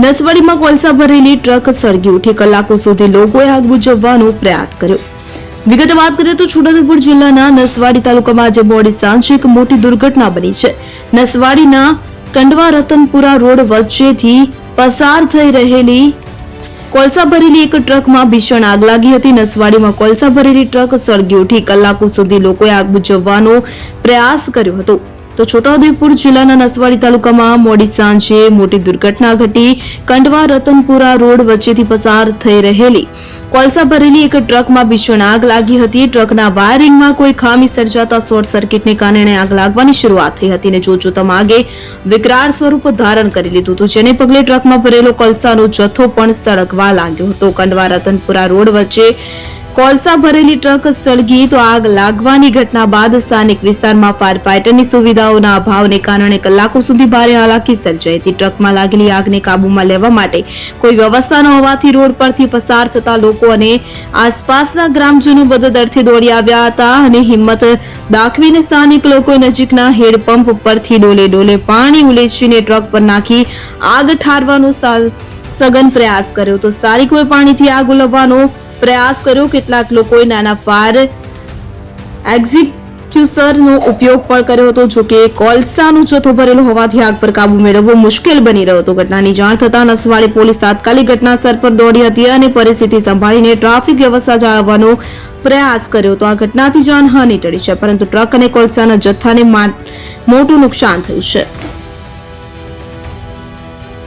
નસવાડીમાં કોલસા ભરેલી ટ્રક સળગી ઉઠી કલાકો સુધી લોકોએ આગ બુજવવાનો પ્રયાસ કર્યો. વિગત વાત કરીએ તો છોટાઉદેપુર જિલ્લાના નસવાડી તાલુકામાં આજે મોડી સાંજે એક મોટી દુર્ઘટના બની છે. નસવાડીના કંડવા રતનપુરા રોડ વચ્ચેથી પસાર થઈ રહેલી કોલસા ભરેલી એક ટ્રકમાં ભીષણ આગ લાગી હતી. નસવાડીમાં કોલસા ભરેલી ટ્રક સળગી ઉઠી કલાકો સુધી લોકોએ આગ બુજવવાનો પ્રયાસ કર્યો હતો. તો છોટાઉદેપુર જિલ્લાના નસવાડી તાલુકામાં મોડી સાંજે મોટી દુર્ઘટના ઘટી. કંડવા રતનપુરા રોડ વચ્ચેથી પસાર થઈ રહેલી. કોલસા ભરેલી એક ટ્રકમાં ભીષણ આગ લાગી હતી. ટ્રકના વાયરિંગમાં કોઈ ખામી સર્જાતા શોર્ટ સર્કિટને કારણે આગ લાગવાની શરૂઆત થઈ હતી અને જોજોતમ આગે વિકરાળ સ્વરૂપ ધારણ કરી લીધું હતું, જેને પગલે ટ્રકમાં ભરેલો કોલસાનો જથ્થો પણ સળગવા લાગ્યો હતો. કંડવા રતનપુરા રોડ વચ્ચે કોલસા ભરેલી ટ્રક સળગી તો આગ લાગવાની ઘટના બાદ સ્થાનિક વિસ્તારમાં ફાયર ફાઈટરની સુવિધાઓના અભાવને કારણે કલાકો સુધી ભારે હાલાકી સર્જાઈ હતી. ટ્રકમાં લાગેલી આગને કાબૂમાં લેવા માટે કોઈ વ્યવસ્થા ન હોવાથી રોડ પરથી પસાર થતા લોકો અને આસપાસના ગ્રામજનો બદદરથી દોડી આવ્યા હતા અને હિંમત દાખવીને સ્થાનિક લોકોએ નજીકના હેડપંપ પરથી ડોલે ડોલે પાણી ઉલેચીને ટ્રક પર નાખી આગ ઠારવાનો સઘન પ્રયાસ કર્યો. તો સ્થાનિકોએ પાણીથી આગ ઓલવવાનો પ્રયાસ કર્યો. કેટલાક લોકોએ નાના ફાયર એક્ઝિક્યુસરનો ઉપયોગ પણ કર્યો હતો, જો કે કોલસાનો જથ્થો ભરેલો હોવાથી આગ પર કાબુ મેળવવો મુશ્કેલ બની રહ્યો હતો. ઘટનાની જાણ થતાં નસવાડી પોલીસ તાત્કાલિક ઘટનાસ્થળ પર દોડી હતી અને પરિસ્થિતિ સંભાળીને ટ્રાફિક વ્યવસ્થા જાળવવાનો પ્રયાસ કર્યો હતો. આ ઘટનાથી જાનહાનિ ટળી છે, પરંતુ ટ્રક અને કોલસાના જથ્થાને મોટું નુકસાન થયું છે.